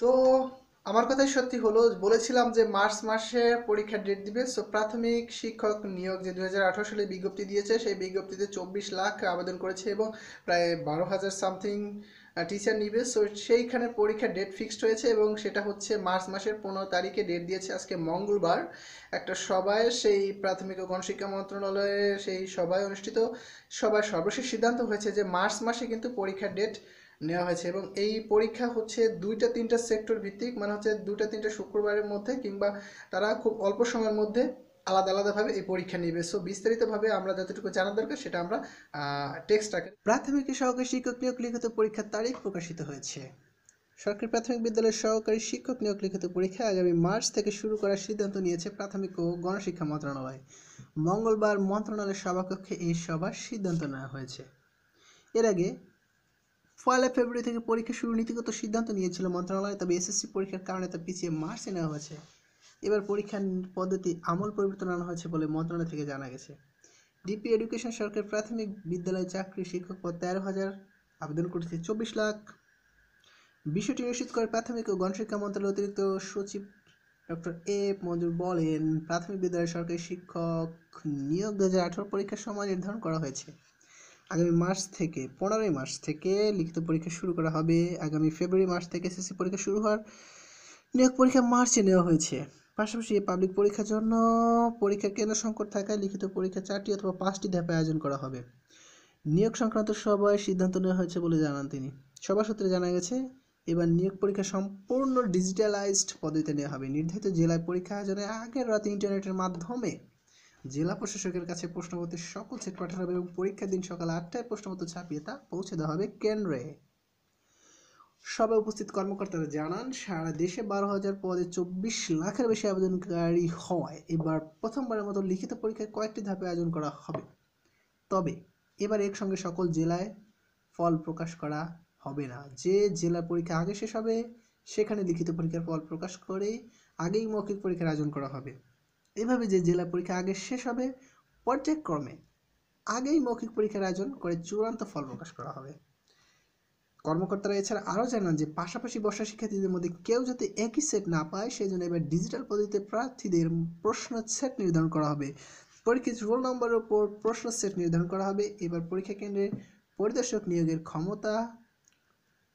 তো আমার কথাই সত্যি হলো, বলেছিলাম যে মার্চ মাসে পরীক্ষার ডেট দিবে সো প্রাথমিক শিক্ষক নিয়োগ যে দু হাজার আঠেরো সালে বিজ্ঞপ্তি দিয়েছে, সেই বিজ্ঞপ্তিতে চব্বিশ লাখ আবেদন করেছে এবং প্রায় বারো হাজার সামথিং টিচার নিবে। সো সেইখানে পরীক্ষার ডেট ফিক্সড হয়েছে এবং সেটা হচ্ছে মার্চ মাসের পনেরো তারিখে ডেট দিয়েছে, আজকে মঙ্গলবার। একটা সভায় সেই প্রাথমিক ও গণশিক্ষা মন্ত্রণালয়ে সেই সভায় অনুষ্ঠিত সভায় সর্বশেষ সিদ্ধান্ত হয়েছে যে মার্চ মাসে কিন্তু পরীক্ষার ডেট নেওয়া হয়েছে এবং এই পরীক্ষা হচ্ছে দুইটা তিনটা সেক্টর ভিত্তিক মানে হচ্ছে দুইটা তিনটা শুক্রবারের মধ্যে কিংবা তারা খুব অল্প সময়ের মধ্যে আলাদা আলাদাভাবে এই পরীক্ষা নেবে। সো বিস্তারিতভাবে আমরা যতটুকু জানা দরকার সেটা আমরা টেক্সট আকারে প্রাথমিক সহকারী শিক্ষক নিয়োগ লিখিত পরীক্ষার তারিখ প্রকাশিত হয়েছে। সরকারি প্রাথমিক বিদ্যালয়ের সহকারী শিক্ষক নিয়োগ লিখিত পরীক্ষা আগামী মার্চ থেকে শুরু করার সিদ্ধান্ত নিয়েছে প্রাথমিক ও গণশিক্ষা মন্ত্রণালয়। মঙ্গলবার মন্ত্রণালয়ের সভাকক্ষে এই সভার সিদ্ধান্ত নেওয়া হয়েছে। এর আগে পয়লা ফেব্রুয়ারি থেকে পরীক্ষা শুরু নীতিগত সিদ্ধান্ত নিয়েছিল মন্ত্রণালয়, তবে এসএসসি পরীক্ষার কারণে তা পিছিয়ে মার্চে নেওয়া হয়েছে। এবার পরীক্ষার পদ্ধতি আমল পরিবর্তন আনা হয়েছে বলে মন্ত্রণালয় থেকে জানা গেছে। ডিপি এডুকেশন সরকার প্রাথমিক বিদ্যালয় চাকরি শিক্ষক পদ তেরো হাজার, আবেদন করেছে চব্বিশ লাখ। বিষয়টি নিশ্চিত করে প্রাথমিক ও গণশিক্ষা মন্ত্রণালয়ের অতিরিক্ত সচিব ডক্টর এ মঞ্জুর বলেন, প্রাথমিক বিদ্যালয়ের সরকারি শিক্ষক নিয়োগ দু হাজার আঠারো পরীক্ষার সময় নির্ধারণ করা হয়েছে। আগামী মার্চ থেকে, পনেরোই মার্চ থেকে লিখিত পরীক্ষা শুরু করা হবে। আগামী ফেব্রুয়ারি মাস থেকে এসএসসি পরীক্ষা শুরু হওয়ার নিয়োগ পরীক্ষা মার্চে নেওয়া হয়েছে। পাশাপাশি পাবলিক পরীক্ষার জন্য পরীক্ষার কেন্দ্র সংকট থাকায় লিখিত পরীক্ষা চারটি অথবা পাঁচটি ধাপে আয়োজন করা হবে। নিয়োগ সংক্রান্ত সভায় সিদ্ধান্ত নেওয়া হয়েছে বলে জানান তিনি। সভা সূত্রে জানা গেছে, এবার নিয়োগ পরীক্ষা সম্পূর্ণ ডিজিটালাইজড পদ্ধতিতে নেওয়া হবে। নির্ধারিত জেলায় পরীক্ষা আয়োজনের আগের রাতে ইন্টারনেটের মাধ্যমে জেলা প্রশাসকের কাছে প্রশ্নপত্রের সকল সেট পাঠানো হবে এবং পরীক্ষার দিন সকাল আটটায় প্রশ্নপত্র ছাপিয়ে তা পৌঁছে দেওয়া হবে কেন্দ্রে। সভায় উপস্থিত কর্মকর্তারা জানান, সারা দেশে বারো হাজার পদে চব্বিশ লাখের বেশি আবেদনকারী হওয়ায় এবার প্রথমবারের মতো লিখিত পরীক্ষায় কয়েকটি ধাপে আয়োজন করা হবে। তবে এবার একসঙ্গে সকল জেলায় ফল প্রকাশ করা হবে না। যে জেলার পরীক্ষা আগে শেষ হবে, সেখানে লিখিত পরীক্ষার ফল প্রকাশ করে আগেই মৌখিক পরীক্ষার আয়োজন করা হবে। এভাবে যে জেলা পরীক্ষা আগে শেষ হবে, পর্যায়ক্রমে আগেই মৌখিক পরীক্ষার আয়োজন করে চূড়ান্ত ফল প্রকাশ করা হবে। কর্মকর্তারা এছাড়া আরও জানান যে পাশাপাশি বর্ষা শিক্ষার্থীদের মধ্যে কেউ যাতে একই সেট না পায় সেই জন্য এবার ডিজিটাল পদ্ধতিতে প্রার্থীদের প্রশ্ন সেট নির্ধারণ করা হবে। পরীক্ষিত রোল নম্বরের উপর প্রশ্ন সেট নির্ধারণ করা হবে। এবার পরীক্ষা কেন্দ্রে পরিদর্শক নিয়োগের ক্ষমতা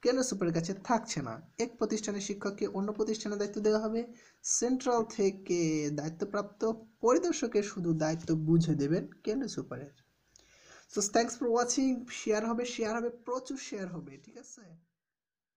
কেন্দ্র সুপারের কাছে থাকছে না? এক প্রতিষ্ঠানের শিক্ষককে অন্য প্রতিষ্ঠানে দায়িত্ব দেওয়া হবে। সেন্ট্রাল থেকে দায়িত্বপ্রাপ্ত পরিদর্শকের শুধু দায়িত্ব বুঝে দেবেন কেন সুপারের। So thanks for watching share হবে শেয়ার হবে, প্রচুর শেয়ার হবে, ঠিক আছে?